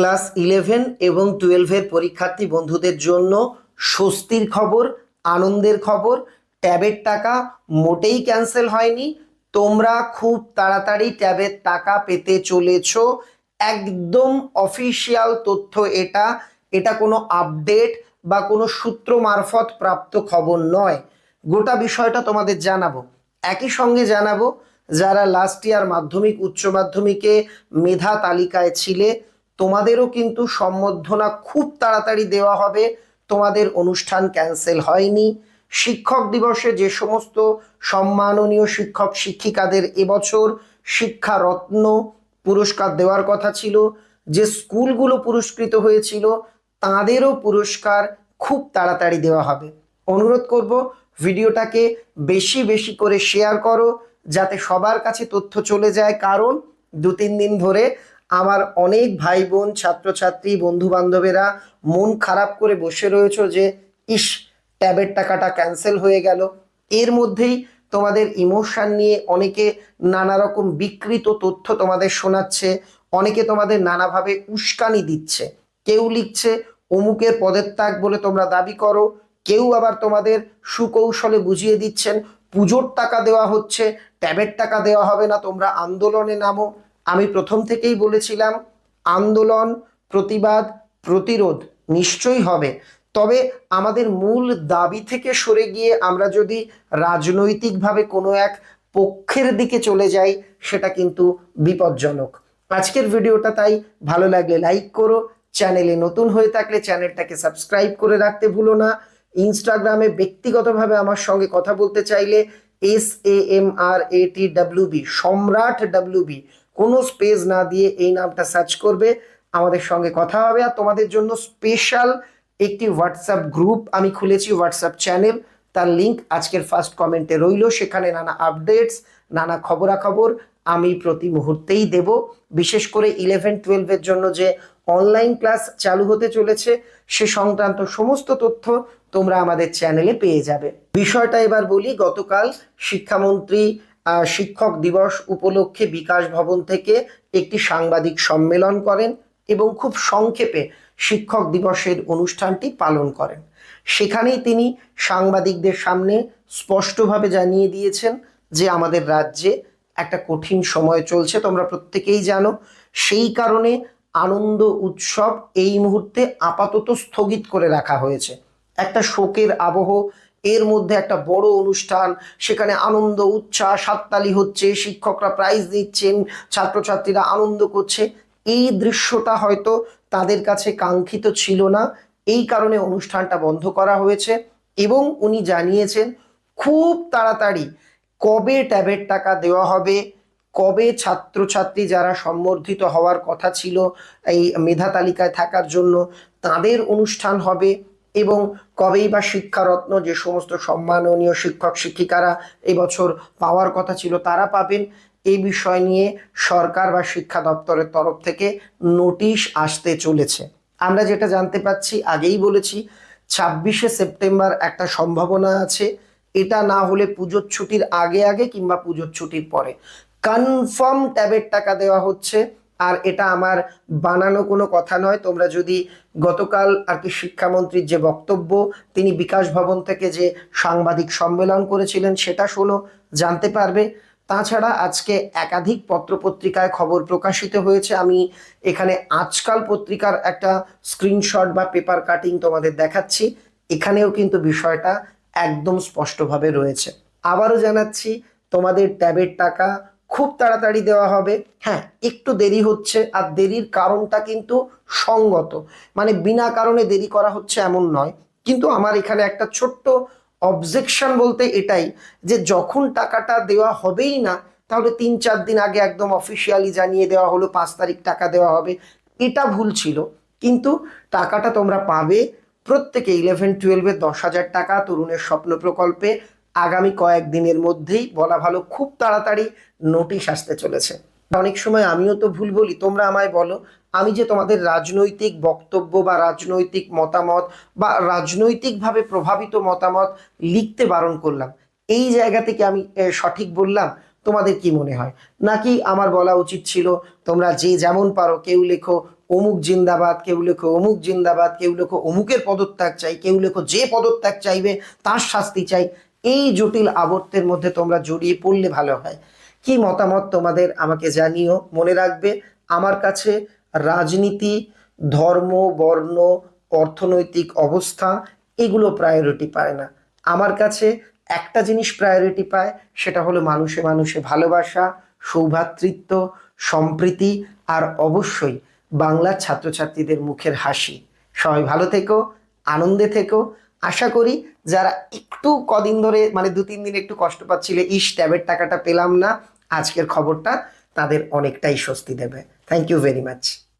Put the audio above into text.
Class eleven এবং টুয়েলভের পরীক্ষার্থী বন্ধুদের জন্য স্বস্তির খবর, আনন্দের খবর, ট্যাবের টাকা মোটেই ক্যান্সেল হয়নি। তোমরা খুব তাড়াতাড়ি ট্যাবের টাকা পেতে চলেছ। একদম অফিসিয়াল তথ্য এটা। এটা কোনো আপডেট বা কোনো সূত্র মারফত প্রাপ্ত খবর নয়। গোটা বিষয়টা তোমাদের জানাব। একই সঙ্গে জানাব, যারা লাস্ট ইয়ার মাধ্যমিক, উচ্চ মাধ্যমিকে মেধা তালিকায় ছিলে তোমাদেরও কিন্তু সম্বর্ধনা খুব তাড়াতাড়ি দেওয়া হবে। তোমাদের অনুষ্ঠান ক্যান্সেল হয়নি। শিক্ষক দিবসে যে সমস্ত সম্মাননীয় শিক্ষক শিক্ষিকাদের এবছর শিক্ষা রত্ন পুরস্কার দেওয়ার কথা ছিল, যে স্কুলগুলো পুরস্কৃত হয়েছিল, তাদেরও পুরস্কার খুব তাড়াতাড়ি দেওয়া হবে। অনুরোধ করব, ভিডিওটাকে বেশি বেশি করে শেয়ার করো, যাতে সবার কাছে তথ্য চলে যায়। কারণ দু তিন দিন ধরে আমার অনেক ভাই বোন ছাত্রছাত্রী বন্ধু বান্ধবেরা মন খারাপ করে বসে রয়েছে যে, ইস, ট্যাবের টাকাটা ক্যান্সেল হয়ে গেল। এর মধ্যেই তোমাদের ইমোশন নিয়ে অনেকে নানা রকম বিকৃত তথ্য তোমাদের শোনাচ্ছে, অনেকে তোমাদের নানাভাবে উস্কানি দিচ্ছে। কেউ লিখছে, অমুকের পদত্যাগ বলে তোমরা দাবি করো। কেউ আবার তোমাদের সুকৌশলে বুঝিয়ে দিচ্ছেন, পুজোর টাকা দেওয়া হচ্ছে, ট্যাবের টাকা দেওয়া হবে না, তোমরা আন্দোলনে নামো। আমি প্রথম থেকেই বলেছিলাম, আন্দোলন, প্রতিবাদ, প্রতিরোধ নিশ্চয়ই হবে। তবে আমাদের মূল দাবি থেকে সরে গিয়ে আমরা যদি রাজনৈতিকভাবে কোনো এক পক্ষের দিকে চলে যাই, সেটা কিন্তু বিপজ্জনক। আজকের ভিডিওটা তাই। ভালো লাগলে লাইক করো। চ্যানেলে নতুন হয়ে থাকলে চ্যানেলটাকে সাবস্ক্রাইব করে রাখতে ভুলো না। ইনস্টাগ্রামে ব্যক্তিগতভাবে আমার সঙ্গে কথা বলতে চাইলে S A M R A T W B Samrat W B কোনো স্পেস না দিয়ে এই নামটা সার্চ করবে। আমাদের সঙ্গে কথা হবে আর তোমাদের জন্য স্পেশাল একটি হোয়াটসঅ্যাপ গ্রুপ আমি খুলেছি হোয়াটসঅ্যাপ চ্যানেল তার লিংক আজকের ফার্স্ট কমেন্টে রইল। সেখানে নানা আপডেটস নানা খবরাখবর আমি প্রতি মুহূর্তেই দেব। বিশেষ করে ইলেভেন টুয়েলভের জন্য যে অনলাইন ক্লাস চালু হতে চলেছে, সে সংক্রান্ত সমস্ত তথ্য তোমরা আমাদের চ্যানেলে পেয়ে যাবে। বিষয়টা এবার বলি, গতকাল শিক্ষামন্ত্রী শিক্ষক দিবস উপলক্ষে বিকাশ ভবন থেকে একটি সাংবাদিক সম্মেলন করেন এবং খুব সংক্ষেপে শিক্ষক দিবসের অনুষ্ঠানটি পালন করেন। সেখানেই তিনি সাংবাদিকদের সামনে স্পষ্টভাবে জানিয়ে দিয়েছেন যে আমাদের রাজ্যে একটা কঠিন সময় চলছে, তোমরা প্রত্যেকেই জানো। সেই কারণে আনন্দ উৎসব এই মুহূর্তে আপাতত স্থগিত করে রাখা হয়েছে। একটা শোকের আবহ এর মধ্যে একটা বড় অনুষ্ঠান, সেখানে আনন্দ, উচ্ছ্বাস, হাততালি হচ্ছে, শিক্ষকরা প্রাইজ দিচ্ছেন, ছাত্রছাত্রীরা আনন্দ করছে। এই দৃশ্যটা হয়তো তাদের কাছে কাঙ্ক্ষিত ছিল না। এই কারণে অনুষ্ঠানটা বন্ধ করা হয়েছে এবং উনি জানিয়েছেন, খুব তাড়াতাড়ি, কবে ট্যাবের টাকা দেওয়া হবে? কবে ছাত্রছাত্রী যারা সম্বর্ধিত হওয়ার কথা ছিল এই মেধা তালিকায় থাকার জন্য, তাদের অনুষ্ঠান হবে? এবং কবেই বা শিক্ষারত্ন যে সমস্ত সম্মাননীয় শিক্ষক শিক্ষিকারা এবছর পাওয়ার কথা ছিল তারা পাবেন। এই বিষয় নিয়ে সরকার বা শিক্ষা দপ্তরের তরফ থেকে নোটিশ আসতে চলেছে। আমরা যেটা জানতে পাচ্ছি, আগেই বলেছি, ছাব্বিশে সেপ্টেম্বর একটা সম্ভাবনা আছে। এটা না হলে পুজোর ছুটির আগে আগে কিংবা পুজোর ছুটির পরে। কনফার্ম ট্যাবের টাকা দেওয়া হচ্ছে। আর এটা আমার বানানো কোনো কথা নয়। তোমরা যদি গতকাল আর কি শিক্ষামন্ত্রীর যে বক্তব্য, তিনি বিকাশ ভবন থেকে যে সাংবাদিক সম্মেলন করেছিলেন সেটা শোনো, জানতে পারবে। তাছাড়া আজকে একাধিক পত্রপত্রিকায় খবর প্রকাশিত হয়েছে। আমি এখানে আজকাল পত্রিকার একটা স্ক্রিনশট বা পেপার কাটিং তোমাদের দেখাচ্ছি। এখানেও কিন্তু বিষয়টা একদম স্পষ্টভাবে রয়েছে। আবারও জানাচ্ছি, তোমাদের ট্যাবের টাকা খুব তাড়াতাড়ি দেওয়া হবে। হ্যাঁ একটু দেরি হচ্ছে আর দেরির কারণটা কিন্তু সঙ্গত। মানে বিনা কারণে দেরি করা হচ্ছে এমন নয়। কিন্তু আমার এখানে একটা ছোট্ট অবজেকশন বলতে এটাই যে যখন টাকাটা দেওয়া হবেই না, তাহলে তিন চার দিন আগে একদম অফিসিয়ালি জানিয়ে দেওয়া হলো, পাঁচ তারিখ টাকা দেওয়া হবে। এটা ভুল ছিল। কিন্তু টাকাটা তোমরা পাবে প্রত্যেকে ইলেভেন টুয়েলভে দশ হাজার টাকা, তরুণের স্বপ্ন প্রকল্পে আগামী কয়েকদিনের মধ্যেই বলা ভালো খুব তাড়াতাড়ি নোটিশ আসতে চলেছে। অনেক সময় আমিও তো ভুল বলি, তোমরা আমায় বলো, আমি যে তোমাদের রাজনৈতিক বক্তব্য বা রাজনৈতিক মতামত বা রাজনৈতিকভাবে প্রভাবিত মতামত লিখতে বারণ করলাম, এই জায়গা থেকে আমি সঠিক বললাম? তোমাদের কি মনে হয়? নাকি আমার বলা উচিত ছিল, তোমরা যে যেমন পারো, কেউ লেখো অমুক জিন্দাবাদ, কেউ লেখো অমুক জিন্দাবাদ, কেউ লেখো অমুকের পদত্যাগ চাই, কেউ লেখো যে পদত্যাগ চাইবে, তার শাস্তি চাই। এই জটিল আবর্তের মধ্যে তোমরা জড়িয়ে পড়লে ভালো হয়। কি মতামত তোমাদের আমাকে জানিও, মনে রাখবে আমার কাছে রাজনীতি, ধর্ম, বর্ণ, অর্থনৈতিক অবস্থা, এগুলো প্রায়োরিটি পায় না। আমার কাছে একটা জিনিস প্রায়োরিটি পায়, সেটা হলো মানুষে মানুষে ভালোবাসা, সৌভাতৃত্ব, সম্প্রীতি আর অবশ্যই বাংলার ছাত্রছাত্রীদের মুখের হাসি। সবাই ভালো থেকো, আনন্দে থেকো আশা করি যারা একটু কদিন ধরে মানে দু, তিন দিন একটু কষ্ট পাচ্ছিলে, ইস, ট্যাবের টাকাটা পেলাম না, আজকের খবরটা তাদের অনেকটাই স্বস্তি দেবে। Thank you very much